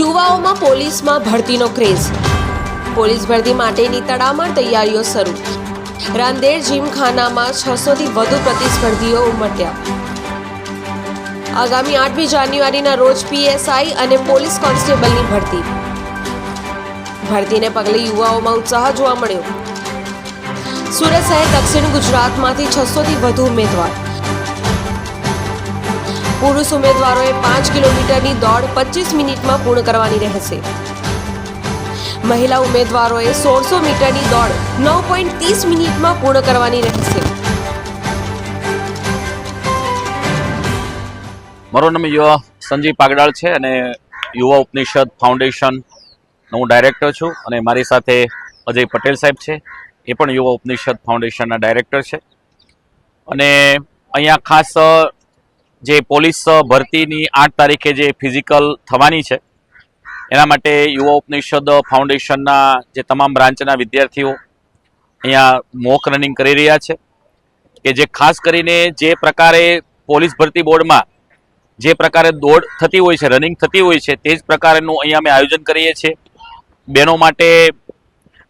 પોલીસમાં ભરતીનો craze. Police ભરતી માટેની તડામાર તૈયારીઓ શરૂ. રાંદેર જીમખાનામાં છસોથી વધુ પ્રતિસ્પર્ધીઓ ઉમટ્યા. આગામી આઠમી જાન્યુઆરીના રોજ પીએસઆઈ અને પોલીસ કોન્સ્ટેબલની ભરતી. ભરતીને પગલે યુવાઓમાં ઉત્સાહ જોવા મળ્યો. સુરત સહિત દક્ષિણ ગુજરાતમાંથી છસોથી વધુ ઉમેદવાર. પુરુષ ઉમેદવારોએ પાંચ કિલોમીટરની દોડ પચીસ મિનિટમાં પૂર્ણ કરવાની રહેશે. મહિલા ઉમેદવારોએ સોળસો મીટરની દોડ નવ પોઈન્ટ ત્રીસ મિનિટમાં પૂર્ણ કરવાની રહેશે. મારું નામ યુવા સંજીવ પાગડાળ છે અને યુવા ઉપનિષદ ફાઉન્ડેશન હું ડાયરેક્ટર છું અને મારી સાથે અજય પટેલ સાહેબ છે. એ પણ યુવા ઉપનિષદ ફાઉન્ડેશનના ડાયરેક્ટર છે. અને અહીંયા ખાસ જે પોલીસ ભરતીની આઠ તારીખે જે ફિઝિકલ થવાની છે, એના માટે યુવા ઉપનિષદ ફાઉન્ડેશનના જે તમામ બ્રાન્ચના વિદ્યાર્થીઓ અહીંયા મોક રનિંગ કરી રહ્યા છે કે જે ખાસ કરીને જે પ્રકારે પોલીસ ભરતી બોર્ડમાં જે પ્રકારે દોડ થતી હોય છે, રનિંગ થતી હોય છે, તે જ પ્રકારનું અહીંયા અમે આયોજન કરીએ છીએ. બહેનો માટે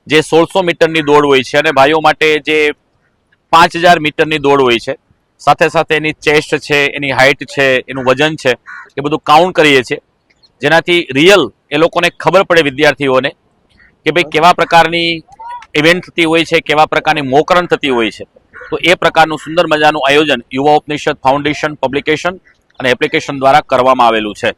જે સોળસો મીટરની દોડ હોય છે અને ભાઈઓ માટે જે પાંચ હજાર મીટરની દોડ હોય છે. સાથે સાથે એની ચેસ્ટ છે, એની હાઇટ છે, એનું વજન છે, એ બધું કાઉન્ટ કરીએ છીએ. જેનાથી રિયલ એ લોકોને ખબર પડે વિદ્યાર્થીઓને કે ભાઈ કેવા પ્રકારની ઇવેન્ટ થતી હોય છે, કેવા પ્રકારની મોકરણ થતી હોય છે. તો એ પ્રકારનું સુંદર મજાનું આયોજન યુવા ઉપનિષદ ફાઉન્ડેશન પબ્લિકેશન અને એપ્લિકેશન દ્વારા કરવામાં આવેલું છે.